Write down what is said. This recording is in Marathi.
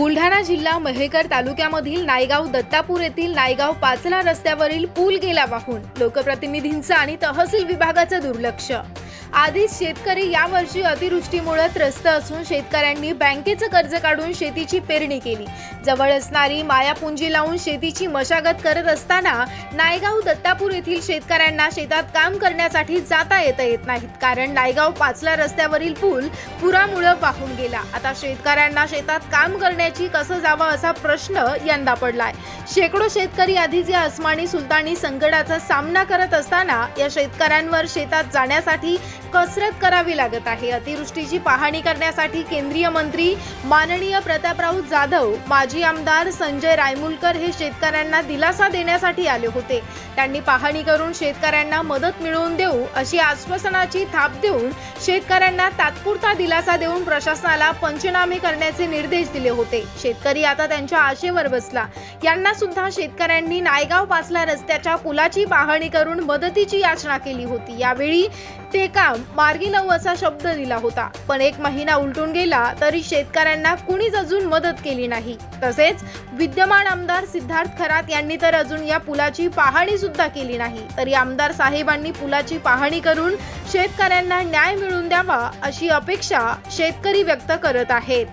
बुलढाणा जिल्हा महेकर तालुक्यामधील नायगाव दत्तापूर येथील नायगाव पाचला रस्त्यावरील पूल गेला वाहून. लोकप्रतिनिधींचं आणि तहसील विभागाचं दुर्लक्ष. आधीच शेतकरी यावर्षी अतिवृष्टीमुळे त्रस्त असून शेतकऱ्यांनी बँकेचं कर्ज काढून शेतीची पेरणी केली. जवळ असणारी मायापुंजी लावून शेतीची मशागत करत असताना नायगाव दत्तापूर येथील शेतकऱ्यांना शेतात काम करण्यासाठी जाता येता येत नाहीत. कारण नायगाव पाचला रस्त्यावरील पूल पुरामुळे वाहून गेला. आता शेतकऱ्यांना शेतात काम करण्याची कसं जावं असा प्रश्न यंदा पडलाय. शेकडो शेतकरी आधीच या अस्मानी सुलतानी संकटाचा सामना करत असताना या शेतकऱ्यांवर शेतात जाण्यासाठी कसरत करावी लागत आहे. अतिवृष्टीची पाहणी करण्यासाठी केंद्रीय मंत्री माननीय प्रतापराव जाधव माजी आमदार संजय रायमुलकर हे शेतकऱ्यांना दिलासा देण्यासाठी आले होते. त्यांनी पाहणी करून शेतकऱ्यांना मदत मिळवून देऊ अशी आश्वासनाची थाप देऊन शेतकऱ्यांना तात्पुरता दिलासा देऊन प्रशासनाला पंचनामे करण्याचे निर्देश दिले होते. शेतकरी आता त्यांच्या आशेवर बसला. यांना सुद्धा शेतकऱ्यांनी नायगाव पासला रस्त्याच्या पुलाची पाहणी करून मदतीची याचना केली होती. यावेळी ते काम मार्गी लावू असा शब्द दिला होता. पण एक महिना उलटून गेला तरी शेतकऱ्यांना कुणीच अजून मदत केली नाही. तसेच विद्यमान आमदार सिद्धार्थ खरात यांनी तर अजून या पुलाची पाहणी सुद्धा केली नाही. तरी आमदार साहेबांनी पुलाची पाहणी करून शेतकऱ्यांना न्याय मिळवून द्यावा अशी अपेक्षा शेतकरी व्यक्त करत आहेत.